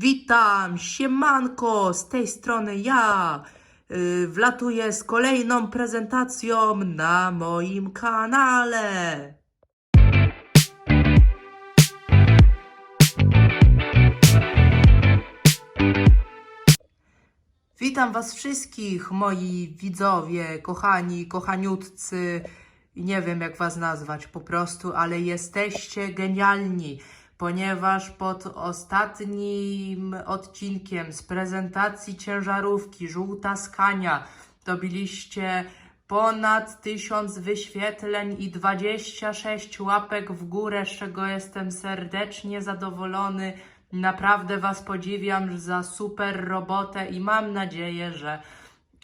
Witam, siemanko, z tej strony ja. Yy, wlatuję z kolejną prezentacją na moim kanale. Witam was wszystkich, moi widzowie, kochani, kochaniutcy. Nie wiem jak was nazwać po prostu, ale jesteście genialni, ponieważ pod ostatnim odcinkiem z prezentacji ciężarówki Żółta Skania dobiliście ponad 1000 wyświetleń i 26 łapek w górę, z czego jestem serdecznie zadowolony. Naprawdę Was podziwiam za super robotę i mam nadzieję, że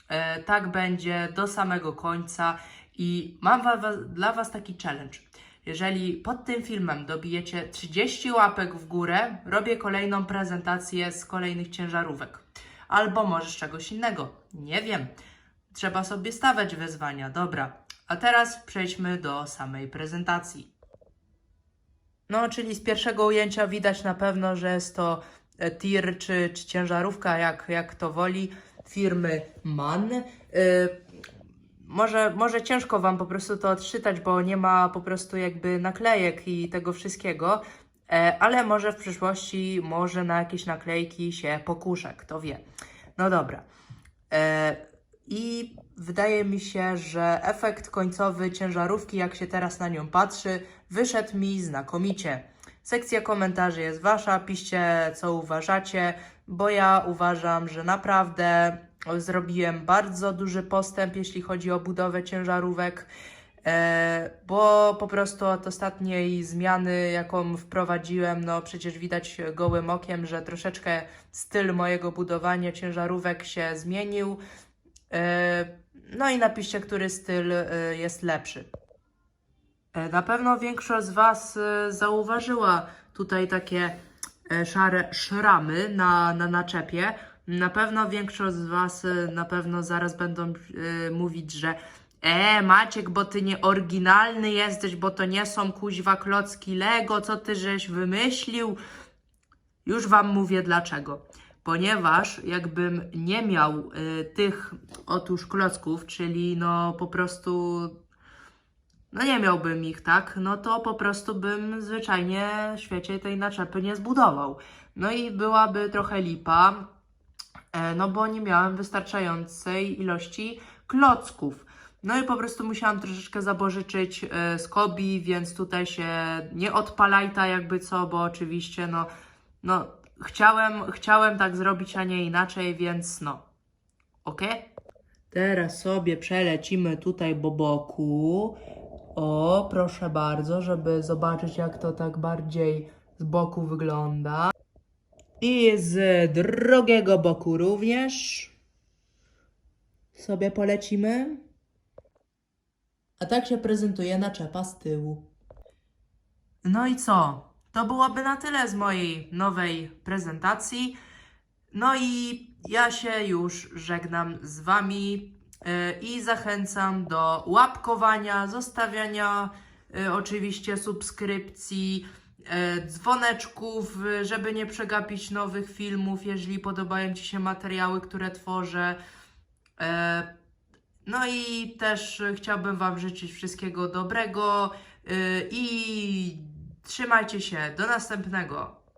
e, tak będzie do samego końca. I mam wa- dla Was taki challenge. Jeżeli pod tym filmem dobijecie 30 łapek w górę, robię kolejną prezentację z kolejnych ciężarówek. Albo może z czegoś innego. Nie wiem. Trzeba sobie stawiać wyzwania. Dobra. A teraz przejdźmy do samej prezentacji. No, czyli z pierwszego ujęcia widać na pewno, że jest to e, tir czy, czy ciężarówka, jak, jak to woli, firmy MAN. Y, może, może ciężko Wam po prostu to odczytać, bo nie ma po prostu jakby naklejek i tego wszystkiego, e, ale może w przyszłości, może na jakieś naklejki się pokuszę, kto wie. No dobra. E, I wydaje mi się, że efekt końcowy ciężarówki, jak się teraz na nią patrzy, wyszedł mi znakomicie. Sekcja komentarzy jest wasza, piszcie co uważacie, bo ja uważam, że naprawdę zrobiłem bardzo duży postęp, jeśli chodzi o budowę ciężarówek. E, bo po prostu od ostatniej zmiany, jaką wprowadziłem, no przecież widać gołym okiem, że troszeczkę styl mojego budowania ciężarówek się zmienił. E, No i napiszcie, który styl e, jest lepszy. Na pewno większość z Was zauważyła tutaj takie szare szramy na, na naczepie. Na pewno większość z Was e, na pewno zaraz będą e, mówić, że E, Maciek, bo ty nie oryginalny jesteś, bo to nie są kuźwa klocki Lego, co ty żeś wymyślił. Już Wam mówię dlaczego. Ponieważ jakbym nie miał y, tych otóż klocków, czyli no po prostu no nie miałbym ich, tak? No to po prostu bym zwyczajnie w świecie tej naczepy nie zbudował. No i byłaby trochę lipa, no bo nie miałem wystarczającej ilości klocków. No i po prostu musiałam troszeczkę zabożyczyć e, z Kobi, więc tutaj się nie odpalajta jakby co, bo oczywiście no, no chciałem, chciałem tak zrobić, a nie inaczej, więc no. Ok? Teraz sobie przelecimy tutaj po boku. O, proszę bardzo, żeby zobaczyć jak to tak bardziej z boku wygląda. I z drugiego boku również sobie polecimy. A tak się prezentuje naczepa z tyłu. No i co? To byłoby na tyle z mojej nowej prezentacji. No i ja się już żegnam z Wami yy, i zachęcam do łapkowania, zostawiania yy, oczywiście subskrypcji, dzwoneczków, yy, żeby nie przegapić nowych filmów, jeżeli podobają Ci się materiały, które tworzę. Yy, no i też chciałbym Wam życzyć wszystkiego dobrego y, i trzymajcie się. Do następnego.